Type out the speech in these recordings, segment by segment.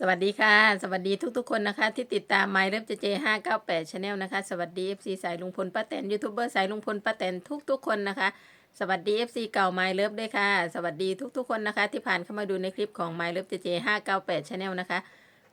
สวัสดีค่ะ สวัสดีทุกๆคนนะคะ ที่ติดตาม My เริ่มเจเจห้าเก้าแปดชาแนลนะคะ สวัสดี FC สายลุงพลป้าแตนยูทูบเบอร์สายลุงพลป้าแตนทุกๆคนนะคะ สวัสดี FC เก่า My เลิฟด้วยค่ะ สวัสดีทุกๆคนนะคะ ที่ผ่านเข้ามาดูในคลิปของ My เลิฟเจเจห้าเก้าแปดชาแนลนะคะ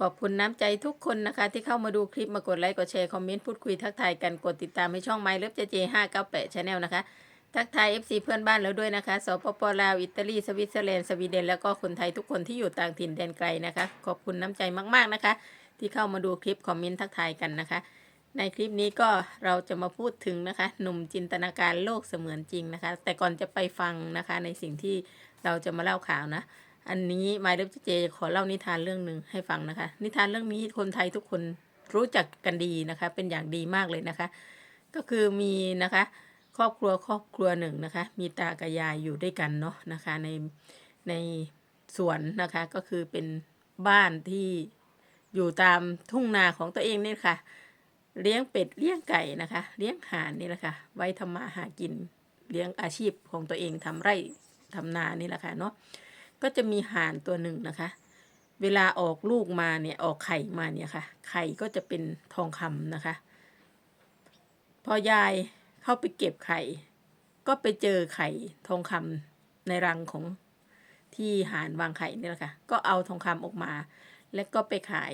ขอบคุณน้ำใจทุกคนนะคะ ที่เข้ามาดูคลิปมากดไลค์กดแชร์คอมเมนต์พูดคุยทักทายกันกดติดตามให้ช่อง My เลิฟเจเจห้าเก้าแปดชาแนลนะคะ ทักทาย FC เพื่อนบ้านแล้วด้วยนะคะ สปปลาว อิตาลี สวิตเซอร์แลนด์ สวีเดน แล้วก็คนไทยทุกคนที่อยู่ต่างถิ่นแดนไกลนะคะ ขอบคุณน้ำใจมากๆนะคะ ที่เข้ามาดูคลิปคอมเมนต์ทักทายกันนะคะ ในคลิปนี้ก็เราจะมาพูดถึงนะคะ หนุ่มจินตนาการโลกเสมือนจริงนะคะ แต่ก่อนจะไปฟังนะคะ ในสิ่งที่เราจะมาเล่าข่าวนะ อันนี้มายเดฟเจขอเล่านิทานเรื่องหนึ่งให้ฟังนะคะ นิทานเรื่องนี้คนไทยทุกคนรู้จักกันดีนะคะ เป็นอย่างดีมากเลยนะคะ ก็คือมีนะคะ ครอบครัวครอบครัวหนึ่งนะคะ มีตากับยายอยู่ด้วยกันเนาะนะคะ ในในสวนนะคะก็คือเป็นบ้านที่อยู่ตามทุ่งนาของตัวเองนี่ค่ะ เลี้ยงเป็ดเลี้ยงไก่นะคะ เลี้ยงห่านนี่แหละค่ะ ไว้ทำมาหากินเลี้ยงอาชีพของตัวเองทำไร่ทำนานี่แหละค่ะเนาะก็จะมีห่านตัวหนึ่งนะคะ เวลาออกลูกมาเนี่ยออกไข่มาเนี่ยค่ะ ไข่ก็จะเป็นทองคำนะคะ พอยาย เข้าไปเก็บไข่ ก็ไปเจอไข่ทองคำในรังของที่หานวางไข่นี่แหละค่ะ ก็เอาทองคำออกมา แล้วก็ไปขาย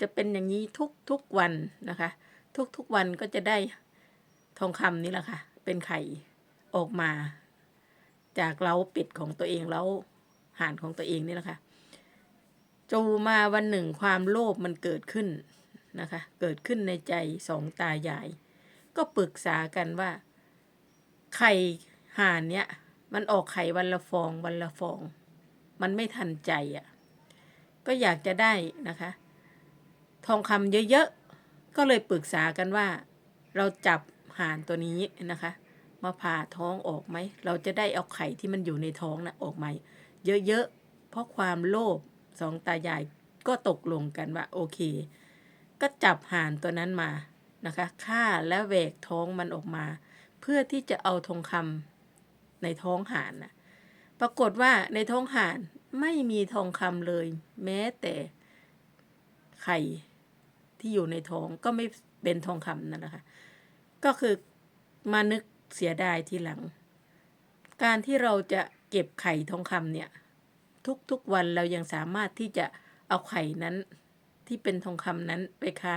จะเป็นอย่างนี้ทุกทุกวันนะคะ ทุกทุกวันก็จะได้ทองคำนี่แหละค่ะ เป็นไข่ออกมา จากเล้าเป็ดของตัวเองเล้าห่านของตัวเองนี่แหละค่ะจูมาวันหนึ่งความโลภมันเกิดขึ้นนะคะ เกิดขึ้นในใจสองตายาย ก็ปรึกษากันว่า ไข่ห่านเนี้ยมันออกไข่วันละฟองวันละฟอง มันไม่ทันใจอะ่ะ ก็อยากจะได้นะคะ ทองคำเยอะๆ ก็เลยปรึกษากันว่า เราจับห่านตัวนี้นะคะ มาผ่าท้องออกไหม เราจะได้เอาไข่ที่มันอยู่ในท้องนะ่ะออกมเยอะๆ เพราะความโลภสองตายายก็ตกลงกันว่า โอเค ก็จับห่านตัวนั้นมา นะคะฆ่าและแหวกท้องมันออกมา เพื่อที่จะเอาทองคำในท้องห่านนะปรากฏว่าในท้องห่านไม่มีทองคำเลย แม้แต่ไข่ที่อยู่ในท้องก็ไม่เป็นทองคำนั่นแหละค่ะก็คือมานึกเสียดายทีหลัง การที่เราจะเก็บไข่ทองคำเนี่ย ทุกๆวันเรายังสามารถที่จะเอาไข่นั้นที่เป็นทองคำนั้นไปค้า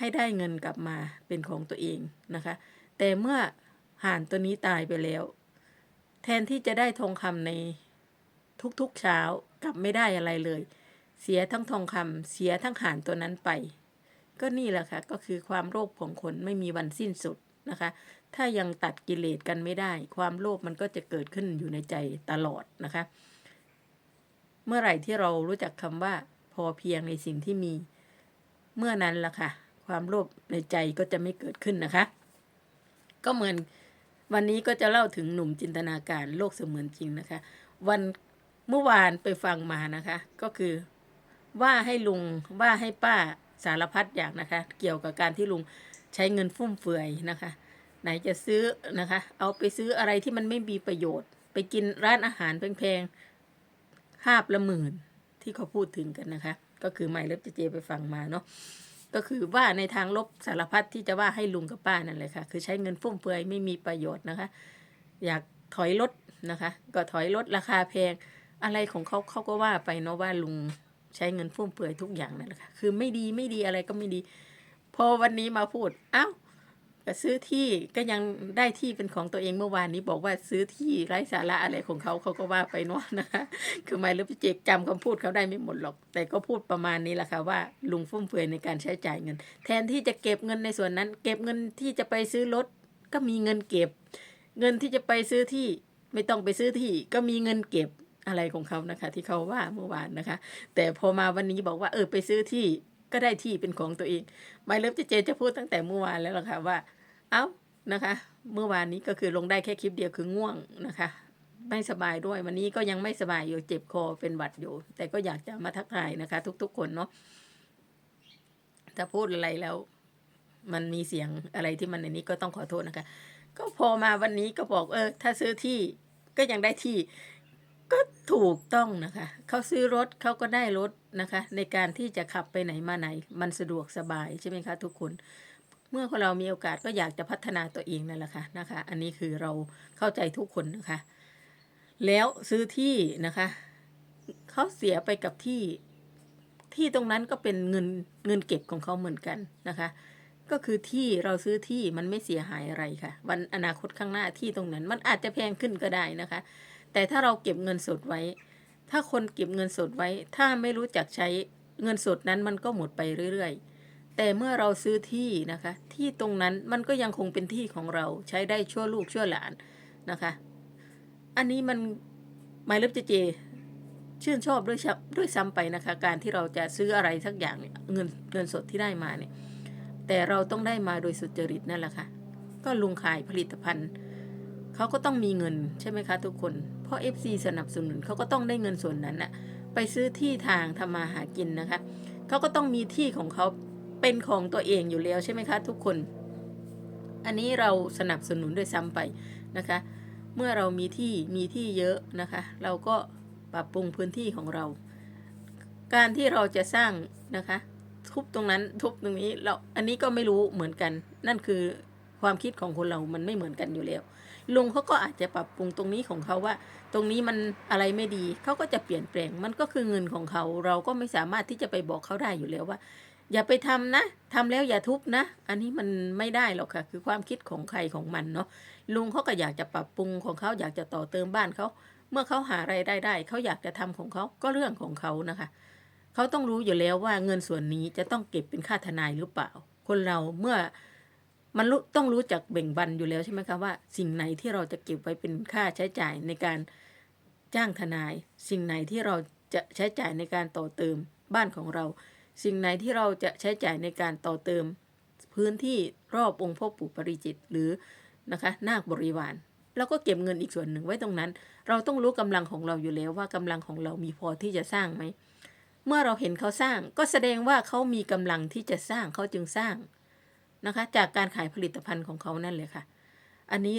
ให้ได้เงินกลับมาเป็นของตัวเองนะคะ แต่เมื่อห่านตัวนี้ตายไปแล้ว แทนที่จะได้ทองคำในทุกๆเช้ากลับไม่ได้อะไรเลย เสียทั้งทองคำเสียทั้งห่านตัวนั้นไป ก็นี่แหละค่ะ ก็คือความโลภของคนไม่มีวันสิ้นสุดนะคะ ถ้ายังตัดกิเลสกันไม่ได้ ความโลภมันก็จะเกิดขึ้นอยู่ในใจตลอดนะคะ เมื่อไหร่ที่เรารู้จักคำว่า พอเพียงในสิ่งที่มี เมื่อนั้นล่ะค่ะ ความโลภในใจก็จะไม่เกิดขึ้นนะคะ ก็เหมือนวันนี้ก็จะเล่าถึงหนุ่มจินตนาการโลกเสมือนจริงนะคะ วันเมื่อวานไปฟังมานะคะ ก็คือว่าให้ลุงว่าให้ป้าสารพัดอย่างนะคะ เกี่ยวกับการที่ลุงใช้เงินฟุ่มเฟือยนะคะ ไหนจะซื้อนะคะ เอาไปซื้ออะไรที่มันไม่มีประโยชน์ ไปกินร้านอาหารแพงๆห้าบละหมื่นที่เขาพูดถึงกันนะคะ ก็คือไม่เล็บเจเจไปฟังมาเนาะ ก็คือว่าในทางลบสารพัดที่จะว่าให้ลุงกับป้านั่นเลยค่ะ คือใช้เงินฟุ่มเฟือยไม่มีประโยชน์นะคะ อยากถอยรถนะคะ ก็ถอยรถราคาแพง อะไรของเขาเขาก็ว่าไปเนาะว่าลุงใช้เงินฟุ่มเฟือยทุกอย่างนั่นแหละค่ะ คือไม่ดีไม่ดีอะไรก็ไม่ดี พอวันนี้มาพูดอ้าว ก็ซื้อที่ก็ยังได้ที่เป็นของตัวเองเมื่อวานนี้บอกว่าซื้อที่ไร้สาระอะไรของเขาเขาก็ว่าไปเนาะนะคะคือไม่รู้พี่เจกจำคำพูดเขาได้ไม่หมดหรอก แต่ก็พูดประมาณนี้แหละค่ะว่าลุงฟุ่มเฟือยในการใช้จ่ายเงิน แทนที่จะเก็บเงินในส่วนนั้น เก็บเงินที่จะไปซื้อรถก็มีเงินเก็บ เงินที่จะไปซื้อที่ไม่ต้องไปซื้อที่ก็มีเงินเก็บอะไรของเขานะคะ ที่เขาว่าเมื่อวานนะคะ แต่พอมาวันนี้บอกว่าเออไปซื้อที่ก็ได้ที่เป็นของตัวเอง ไม่เลิฟเจเจจะพูดตั้งแต่เมื่อวานแล้วล่ะค่ะว่า เอ้านะคะ เมื่อวานนี้ก็คือลงได้แค่คลิปเดียวคือง่วงนะคะ ไม่สบายด้วยวันนี้ก็ยังไม่สบายอยู่เจ็บคอเป็นหวัดอยู่ แต่ก็อยากจะมาทักทายนะคะ ทุก ๆ คนเนาะถ้าพูดอะไรแล้ว มันมีเสียงอะไรที่มันในนี้ก็ต้องขอโทษนะคะ ก็พอมาวันนี้ก็บอกเออ ถ้าซื้อที่ก็ยังได้ที่ก็ถูกต้องนะคะ เขาซื้อรถเขาก็ได้รถนะคะ ในการที่จะขับไปไหนมาไหน มันสะดวกสบายใช่ไหมคะทุกคน เมื่อเรามีโอกาสก็อยากจะพัฒนาตัวเองนั่นแหละค่ะนะคะ อันนี้คือเราเข้าใจทุกคนนะคะ แล้วซื้อที่นะคะเขาเสียไปกับที่ที่ตรงนั้นก็เป็นเงินเงินเก็บของเขาเหมือนกันนะคะ ก็คือที่เราซื้อที่มันไม่เสียหายอะไรค่ะ วันอนาคตข้างหน้าที่ตรงนั้น มันอาจจะแพงขึ้นก็ได้นะคะ แต่ถ้าเราเก็บเงินสดไว้ ถ้าคนเก็บเงินสดไว้ ถ้าไม่รู้จักใช้เงินสดนั้นมันก็หมดไปเรื่อยๆ แต่เมื่อเราซื้อที่นะคะ ที่ตรงนั้นมันก็ยังคงเป็นที่ของเราใช้ได้ชั่วลูกชั่วหลานนะคะ อันนี้มันหมายเล็บเจเจชื่นชอบด้วยซ้ำด้วยซ้ำไปนะคะ การที่เราจะซื้ออะไรสักอย่างเนี่ยเงินเงินสดที่ได้มาเนี่ยแต่เราต้องได้มาโดยสุจริตนั่นแหละค่ะ ก็ลุงขายผลิตภัณฑ์เขาก็ต้องมีเงินใช่ไหมคะทุกคน เพราะ FC สนับสนุนเขาก็ต้องได้เงินส่วนนั้นน่ะไปซื้อที่ทางทำมาหากินนะคะเขาก็ต้องมีที่ของเขา เป็นของตัวเองอยู่แล้วใช่ไหมคะ ทุกคน อันนี้เราสนับสนุนด้วยซ้ำไปนะคะ เมื่อเรามีที่มีที่เยอะนะคะ เราก็ปรับปรุงพื้นที่ของเรา การที่เราจะสร้างนะคะ ทุบตรงนั้นทุบตรงนี้เราอันนี้ก็ไม่รู้เหมือนกัน นั่นคือความคิดของคนเรามันไม่เหมือนกันอยู่แล้ว ลุงเขาก็อาจจะปรับปรุงตรงนี้ของเขาว่า ตรงนี้มันอะไรไม่ดีเขาก็จะเปลี่ยนแปลง มันก็คือเงินของเขา เราก็ไม่สามารถที่จะไปบอกเขาได้อยู่แล้วว่า อย่าไปทำนะทำแล้วอย่าทุบนะ อันนี้มันไม่ได้หรอกค่ะ คือความคิดของใครของมันเนาะลุงเขาก็อยากจะปรับปรุงของเขาอยากจะต่อเติมบ้านเขาเมื่อเขาหารายได้ได้เขาอยากจะทำของเขาก็เรื่องของเขานะคะเขาต้องรู้อยู่แล้วว่าเงินส่วนนี้จะต้องเก็บเป็นค่าทนายหรือเปล่า คนเราเมื่อมันรู้ต้องรู้จักแบ่งบันอยู่แล้วใช่ไหมคะว่า สิ่งไหนที่เราจะเก็บไว้เป็นค่าใช้จ่ายในการจ้างทนาย สิ่งไหนที่เราจะใช้จ่ายในการต่อเติมบ้านของเรา สิ่งไหนที่เราจะใช้จ่ายในการต่อเติม พื้นที่รอบองค์พ่อปู่ปริจิต หรือนะคะนาคบริวารแล้วก็เก็บเงินอีกส่วนหนึ่งไว้ตรงนั้น เราต้องรู้กำลังของเราอยู่แล้วว่ากำลังของเรามีพอที่จะสร้างไหม เมื่อเราเห็นเขาสร้างก็แสดงว่าเขามีกำลังที่จะสร้างเขาจึงสร้างนะคะ จากการขายผลิตภัณฑ์ของเขานั่นเลยค่ะ อันนี้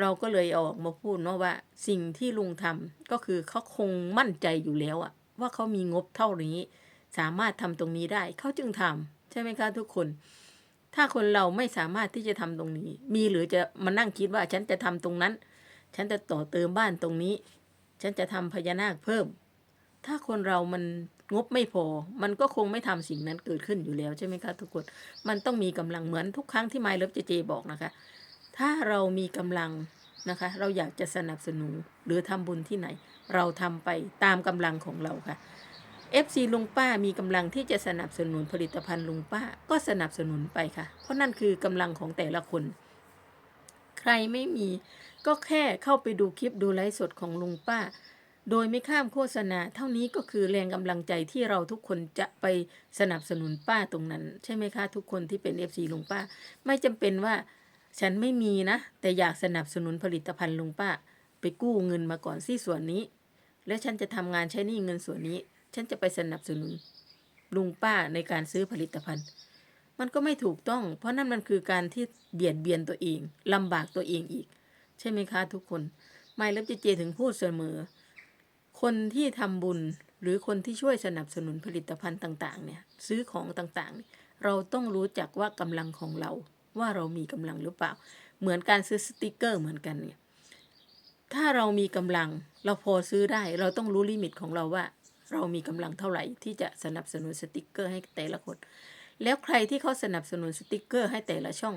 เราก็เลยอออกมาพูดเนาะว่าสิ่งที่ลุงทำก็คือเขาคงมั่นใจอยู่แล้วอะว่าเขามีงบเท่านี้ สามารถทำตรงนี้ได้เขาจึงทำใช่ไหมคะทุกคน ถ้าคนเราไม่สามารถที่จะทำตรงนี้ มีหรือจะมานั่งคิดว่าฉันจะทำตรงนั้น ฉันจะต่อเติมบ้านตรงนี้ ฉันจะทำพญานาคเพิ่ม ถ้าคนเรามันงบไม่พอ มันก็คงไม่ทำสิ่งนั้นเกิดขึ้นอยู่แล้วใช่ไหมคะทุกคน มันต้องมีกำลังเหมือนทุกครั้งที่ไมล์เลิฟเจเจบอกนะคะ ถ้าเรามีกำลังนะคะ เราอยากจะสนับสนุนหรือทำบุญที่ไหน เราทำไปตามกำลังของเราค่ะ FC ลุงป้ามีกำลังที่จะสนับสนุนผลิตภัณฑ์ลุงป้าก็สนับสนุนไปค่ะ เพราะนั่นคือกำลังของแต่ละคน ใครไม่มีก็แค่เข้าไปดูคลิปดูไลฟ์สดของลุงป้า โดยไม่ข้ามโฆษณา เท่านี้ก็คือแรงกำลังใจที่เราทุกคนจะไปสนับสนุนป้าตรงนั้น ใช่ไหมคะ ทุกคนที่เป็น FC ลุงป้า ไม่จำเป็นว่าฉันไม่มีนะ แต่อยากสนับสนุนผลิตภัณฑ์ลุงป้า ไปกู้เงินมาก่อนที่ส่วนนี้ แล้วฉันจะทำงานใช้หนี้เงินส่วนนี้ ฉันจะไปสนับสนุนลุงป้าในการซื้อผลิตภัณฑ์ มันก็ไม่ถูกต้อง เพราะนั่นมันคือการที่เบียดเบียนตัวเองลำบากตัวเองอีก ใช่ไหมคะทุกคนไม่เลิฟเจเจถึงพูดเสมอ คนที่ทำบุญหรือคนที่ช่วยสนับสนุนผลิตภัณฑ์ต่างๆ เนี่ยซื้อของต่างๆเนี่ยเราต้องรู้จักว่ากำลังของเราว่าเรามีกำลังหรือเปล่า เหมือนการซื้อสติกเกอร์เหมือนกันเนี่ยถ้าเรามีกำลังเราพอซื้อได้ เราต้องรู้ลิมิตของเราว่า เรามีกำลังเท่าไหร่ที่จะสนับสนุนสติกเกอร์ให้แต่ละคน แล้วใครที่เขาสนับสนุนสติกเกอร์ให้แต่ละช่อง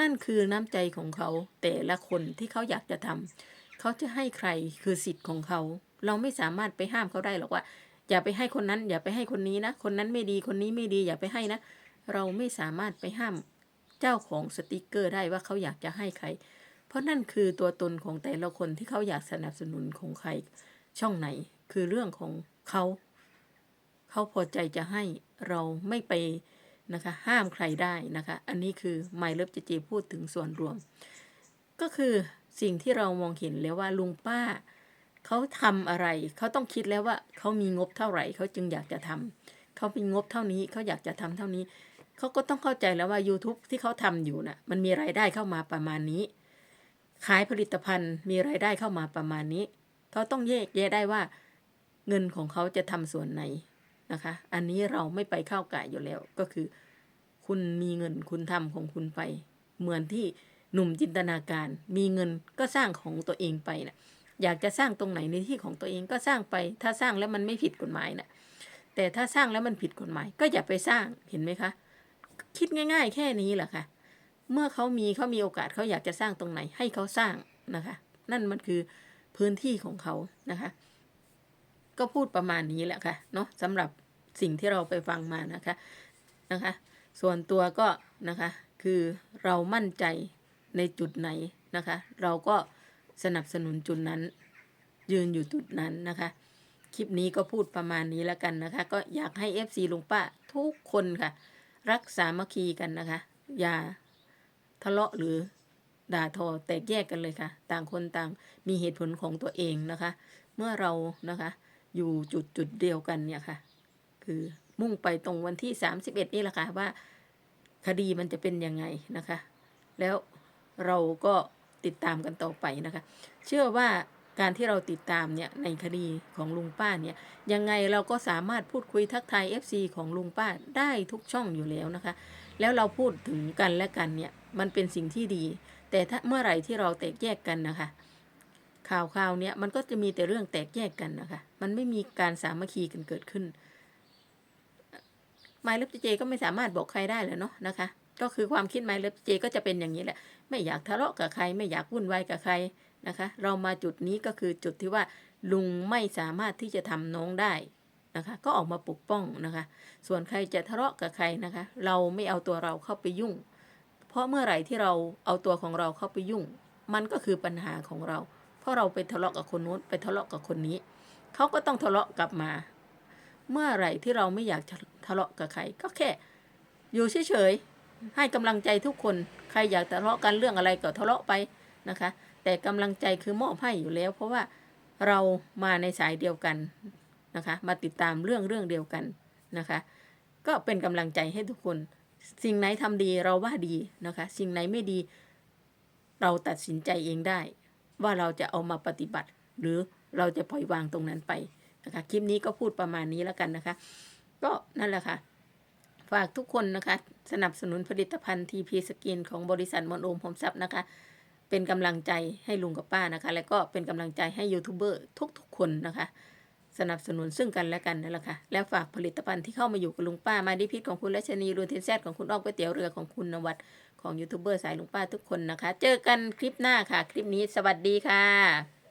นั่นคือน้ำใจของเขาแต่ละคนที่เขาอยากจะทำเขาจะให้ใครคือสิทธิ์ของเขา เราไม่สามารถไปห้ามเขาได้หรอกว่า อย่าไปให้คนนั้น อย่าไปให้คนนี้นะ คนนั้นไม่ดีคนนี้ไม่ดีอย่าไปให้นะ เราไม่สามารถไปห้ามเจ้าของสติกเกอร์ได้ว่าเขาอยากจะให้ใคร เพราะนั่นคือตัวตนของแต่ละคนที่เขาอยากสนับสนุนของใครช่องไหน คือเรื่องของ เขา เขาพอใจจะให้เราไม่ไปนะคะห้ามใครได้นะคะอันนี้คือไมเลิฟเจเจพูดถึงส่วนรวม ก็คือสิ่งที่เรามองเห็นแล้วว่าลุงป้าเขาทำอะไร เขาต้องคิดแล้วว่าเขามีงบเท่าไหร่เขาจึงอยากจะทำเขามีงบเท่านี้เขาอยากจะทำเท่านี้ เขาก็ต้องเข้าใจแล้วว่า YouTube ที่เขาทำอยู่น่ะมันมีรายได้เข้ามาประมาณนี้ ขายผลิตภัณฑ์มีรายได้เข้ามาประมาณนี้ เขาต้องแยกแยะได้ว่า เงินของเขาจะทำส่วนไหนนะคะ อันนี้เราไม่ไปเข้าก่อยู่แล้วก็คือ คุณมีเงินคุณทำของคุณไป เหมือนที่หนุ่มจินตนาการ มีเงินก็สร้างของตัวเองไปนะอยากจะสร้างตรงไหนในที่ของตัวเองก็สร้างไป ถ้าสร้างแล้วมันไม่ผิดกฎหมายนะแต่ถ้าสร้างแล้วมันผิดกฎหมาย ก็อย่าไปสร้างเห็นไหมคะ คิดง่าย ๆ แค่นี้แหละค่ะ เมื่อเขามีเขามีโอกาสเขาอยากจะสร้างตรงไหนให้เขาสร้างนะคะ นั่นมันคือพื้นที่ของเขานะคะ ก็พูดประมาณนี้แหละค่ะเนาะสำหรับสิ่งที่เราไปฟังมานะคะนะคะ ส่วนตัวก็นะคะคือเรามั่นใจในจุดไหนนะคะ เราก็สนับสนุนจุดนั้น ยืนอยู่จุดนั้นนะคะ คลิปนี้ก็พูดประมาณนี้แล้วกันนะคะ ก็อยากให้ FC ลุงป้าทุกคนค่ะ รักสามัคคีกันนะคะ อย่าทะเลาะหรือด่าทอแตกแยกกันเลยค่ะ ต่างคนต่างมีเหตุผลของตัวเองนะคะ เมื่อเรานะคะ อยู่จุดจุดเดียวกันเนี่ยค่ะ คือมุ่งไปตรงวันที่ 31 นี่แหละค่ะว่าคดีมันจะเป็นยังไงนะคะ แล้วเราก็ติดตามกันต่อไปนะคะ เชื่อว่าการที่เราติดตามเนี่ยในคดีของลุงป้าเนี่ยยังไงเราก็สามารถพูดคุยทักทาย FC ของลุงป้าได้ทุกช่องอยู่แล้วนะคะ แล้วเราพูดถึงกันและกันเนี่ยมันเป็นสิ่งที่ดี แต่ถ้าเมื่อไหร่ที่เราแตกแยกกันนะคะ ข่าวข่าวเนี้ยมันก็จะมีแต่เรื่องแตกแยกกันนะคะ มันไม่มีการสามัคคีกันเกิดขึ้นไมล์เล็บเจก็ไม่สามารถบอกใครได้เลยเนาะนะคะ ก็คือความคิดไมล์เล็บเจก็จะเป็นอย่างนี้แหละ ไม่อยากทะเลาะกับใคร ไม่อยากวุ่นวายกับใครนะคะ เรามาจุดนี้ก็คือจุดที่ว่าลุงไม่สามารถที่จะทำน้องได้นะคะ ก็ออกมาปกป้องนะคะ ส่วนใครจะทะเลาะกับใครนะคะ เราไม่เอาตัวเราเข้าไปยุ่ง เพราะเมื่อไหร่ที่เราเอาตัวของเราเข้าไปยุ่ง มันก็คือปัญหาของเรา เพราะเราไปทะเลาะกับคนนู้นไปทะเลาะกับคนนี้ เขาก็ต้องทะเลาะกลับมา เมื่อไหร่ที่เราไม่อยากจะทะเลาะกับใคร ก็แค่ อยู่เฉยๆให้กำลังใจทุกคนใครอยากทะเลาะกันเรื่องอะไรก็ทะเลาะไปนะคะ แต่กำลังใจคือมอบให้อยู่แล้ว เพราะว่าเรามาในสายเดียวกันนะคะ มาติดตามเรื่องเรื่องเดียวกันนะคะ ก็เป็นกำลังใจให้ทุกคน สิ่งไหนทำดีเราว่าดีนะคะ สิ่งไหนไม่ดีเราตัดสินใจเองได้ ว่าเราจะเอามาปฏิบัติ หรือเราจะปล่อยวางตรงนั้นไปนะคะคลิปนี้ก็พูดประมาณนี้แล้วกันนะคะ ก็นั่นแหละค่ะ ฝากทุกคนนะคะ สนับสนุนผลิตภัณฑ์ TP Skin ของบริษัทมอนโอมผมทรัพย์นะคะ เป็นกำลังใจให้ลุงกับป้านะคะ และก็เป็นกำลังใจให้ยูทูบเบอร์ทุกๆคนนะคะสนับสนุนซึ่งกันและกันนั่นแหละค่ะ แล้วฝากผลิตภัณฑ์ที่เข้ามาอยู่กับลุงป้ามาดิพิษของคุณรัชนีรูนเทนแซดของคุณอ้อมก๋วยเตี๋ยวเรือของคุณนวัด ของยูทูบเบอร์สายลุงป้าทุกคนนะคะ เจอกันคลิปหน้าค่ะ คลิปนี้สวัสดีค่ะ